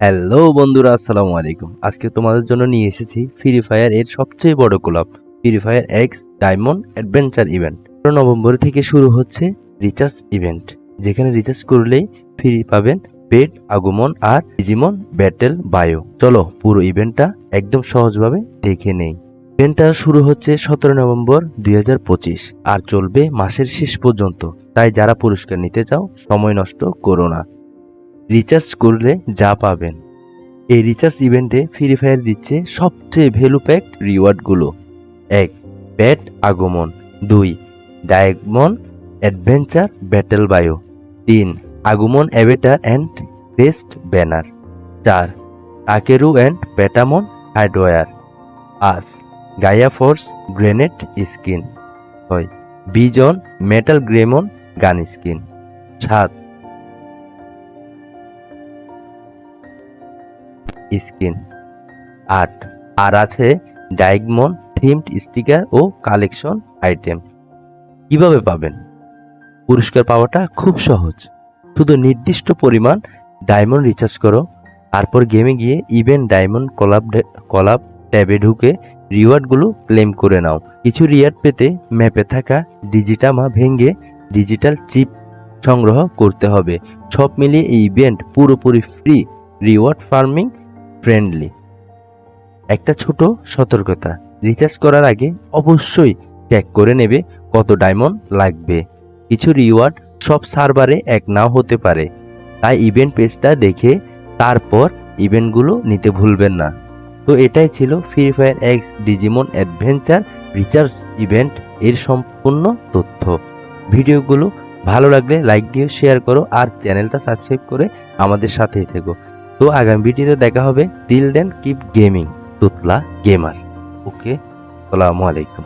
Hello বন্ধুরা, আসসালামু আলাইকুম। আজকে তোমাদের জন্য নিয়ে এসেছি ফ্রি ফায়ার এর সবচেয়ে বড় club Free Fire X diamond adventure event পনেরো নভেম্বর থেকে শুরু হচ্ছে রিচার্জ ইভেন্ট যেখানে রিচার্জ করলেই ফ্রি পাবেন পেট আগমন আর ডিজিমন ব্যাটেল বায়ো চলো, পুরো ইভেন্টটা একদম সহজভাবে দেখে নেই। ইভেন্টটা শুরু হচ্ছে সতেরো নভেম্বর দুই হাজার পঁচিশ আর চলবে মাসের শেষ পর্যন্ত। তাই যারা পুরস্কার নিতে চাও, সময় নষ্ট করো না। রিচার্জ করলে যা পাবেন। এই রিচার্জ ইভেন্টে ফ্রি ফায়ার দিচ্ছে সবচেয়ে ভ্যালু প্যাকড রিওয়ার্ডগুলো এক ব্যাট আগমন। দুই ডায়গমন অ্যাডভেঞ্চার ব্যাটেল বায়ো তিন, আগমন অ্যাভেটার অ্যান্ড ক্রেস্ট ব্যানার চার আকেরু অ্যান্ড প্যাটামন হার্ডওয়্যার পাঁচ গায়া ফোর্স গ্রেনেড স্কিন ছয় বিজন মেটাল গ্রেমন গান স্কিন সাত স্কিন। আট। আর আছে ডাইগমন থিমড স্টিকার ও কালেকশন আইটেম। কীভাবে পাবেন? পুরস্কার পাওয়াটা খুব সহজ। শুধু নির্দিষ্ট পরিমাণ ডায়মন্ড রিচার্জ করো। তারপর গেমে গিয়ে ইভেন্ট ডায়মন্ড কলাব কলাব ট্যাবে ঢুকে রিওয়ার্ডগুলো ক্লেম করে নাও। কিছু রিওয়ার্ড পেতে ম্যাপে থাকা ডিজিটামা ভেঙে ডিজিটাল চিপ সংগ্রহ করতে হবে। সব মিলিয়ে এই ইভেন্ট পুরোপুরি ফ্রি। রিওয়ার্ড ফার্মিং ফ্রেন্ডলি একটা ছোট সতর্কতা। রিচার্জ করার আগে অবশ্যই চেক করে নেবে কত ডায়মন্ড লাগবে। কিছু রিওয়ার্ড সব সার্ভারে এক নাও হতে পারে। তাই ইভেন্ট পেজটা দেখে তারপর ইভেন্টগুলো নিতে ভুলবেন না। তো এটাই ছিল Free Fire X Digimon adventure recharge event এর সম্পূর্ণ তথ্য। ভিডিওগুলো ভালো লাগলে লাইক দিয়ে শেয়ার করো আর চ্যানেলটা সাবস্ক্রাইব করে আমাদের সাথেই থেকো। তো আগামী ভিডিওতে দেখা হবে। Till then keep gaming Tutla gamer okay আসসালামু আলাইকুম।